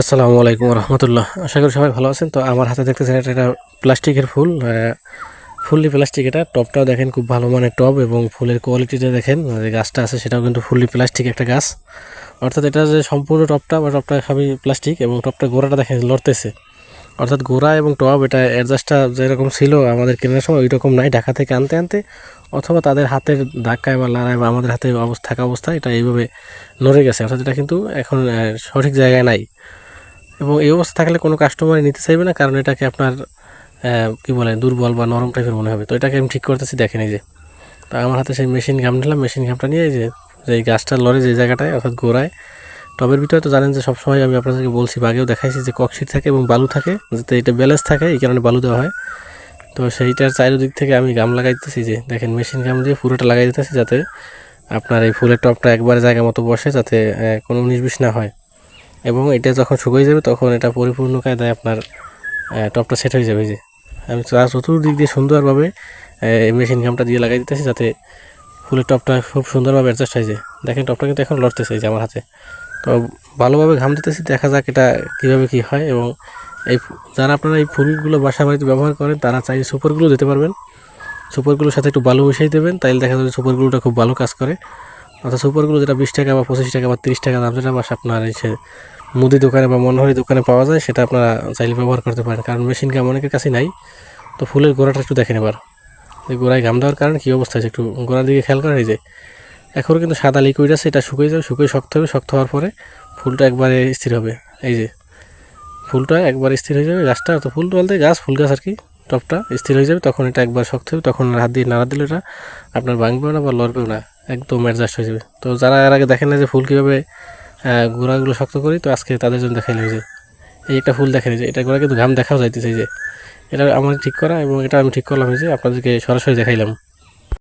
আসসালামু আলাইকুম রহমতুল্লাহ। আশা করি সবাই ভালো আছেন। তো আমার হাতে দেখতেছেন এটা এটা প্লাস্টিকের ফুল। ফুললি প্লাস্টিক এটা। টপটাও দেখেন খুব ভালো মানের টব এবং ফুলের কোয়ালিটিটা দেখেন, যে গাছটা আছে সেটাও কিন্তু ফুললি প্লাস্টিক একটা গাছ। অর্থাৎ এটা যে সম্পূর্ণ টপটা বা টপটা সবই প্লাস্টিক এবং টপটা গোড়াটা দেখেন লড়তেছে। অর্থাৎ গোড়া এবং টব এটা অ্যাডজাস্টটা যেরকম ছিল আমাদের কেনার সময় ওই রকম নাই। ঢাকা থেকে আনতে আনতে অথবা তাদের হাতের ধাক্কায় বা লড়াই বা আমাদের হাতে অবস্থা, থাকা অবস্থা এটা এইভাবে নড়ে গেছে। অর্থাৎ এটা কিন্তু এখন সঠিক জায়গায় নাই। এবং এই অবস্থা থাকলে কোনো কাস্টমারই নিতে চাইবে না, কারণ এটাকে আপনার কি বলে, দুর্বল বা নরম টাইপের মনে হবে। তো এটাকে আমি ঠিক করতেছি, দেখেন এই যে। তো আমার হাতে সেই মেশিন ঘাম নিলাম মেশিন ঘামটা নিয়ে এই যে এই গাছটা লড়ে যে জায়গাটায়, অর্থাৎ গোড়ায়, টবের ভিতরে, তো জানেন যে সবসময় আমি আপনাদেরকে বলছি, বা আগেও দেখাইছি যে ককশিট থাকে এবং বালু থাকে, যাতে এটা ব্যালেন্স থাকে, এই কারণে বালু দেওয়া হয়। তো সেইটার চারিদিক থেকে আমি গাম লাগাই দিতেছি যে, দেখেন মেশিন গাম দিয়ে পুরোটা লাগাই দিতেছি, যাতে আপনার এই ফুলের টপটা একবারে জায়গা মতো বসে, যাতে কোনো উনিশ বিশ না হয়। এবং এটা যখন শুকিয়ে যাবে, তখন এটা পরিপূর্ণ কায়দায় আপনার টপটা সেট হয়ে যাবে যে। আমি চার চতুর্দিক দিয়ে সুন্দরভাবে মেশিন ঘামটা দিয়ে লাগাই দিতেছি যাতে ফুলের টপটা খুব সুন্দরভাবে অ্যাডজাস্ট হয়ে যায়। দেখেন টপটা কিন্তু এখন লড়তেছে যে আমার হাতে। তো ভালোভাবে ঘাম দিতেছি, দেখা যাক এটা কীভাবে কী হয় এবং এই যারা আপনারা এই ফুলগুলো বাসা বাড়িতে ব্যবহার করেন, তারা চাইলে সুপারগুলো দিতে পারবেন। সুপারগুলোর সাথে একটু বালু মিশিয়ে দেবেন, তাইলে দেখা যাবে সুপারগুলোটা খুব ভালো কাজ করে। অর্থাৎ সুপারগুলো যেটা বিশ টাকা বা পঁচিশ টাকা বা তিরিশ টাকা দাম যেটা বাসা আপনার এসে মুদি দোকানে বা মনোহরি দোকানে পাওয়া যায়, সেটা আপনারা চাইলে ব্যবহার করতে পারেন। কারণ মেশিন গাম অনেকের কাছে নাই। তো ফুলের গোড়াটা একটু দেখেন এবার। এই গোড়ায় ঘাম দেওয়ার কারণে কী অবস্থা আছে একটু গোড়ার দিকে খেয়াল করা এই যে। এখনও কিন্তু সাদা লিকুইড আছে, এটা শুকিয়ে যাবে, শুকিয়ে শক্ত হবে, শক্ত হওয়ার পরে ফুলটা একবারে স্থির হবে। এই যে, ফুলটা একবার স্থির হয়ে যাবে, গাছটা, তো ফুল বলতে গাছ, ফুল গাছ আর কি। টপটা স্থির হয়ে যাবে, তখন এটা একবার শক্ত হবে, তখন হাত দিয়ে নাড়া দিলে এটা আপনার ভাঙবেও না বা লড়বেও না, একদম অ্যাডজাস্ট হয়ে যাবে। তো যারা এর আগে দেখেন না যে ফুল কীভাবে গোড়াগুলো শক্ত করি, তো আজকে তাদের জন্য দেখাই লাগে এই একটা ফুল দেখেন যায় এটা গোড়া কিন্তু ঘাম দেখাও যাইতেছে যে। এটা আমার ঠিক করা এবং এটা আমি ঠিক করলাম যে, আপনাদেরকে সরাসরি দেখাইলাম।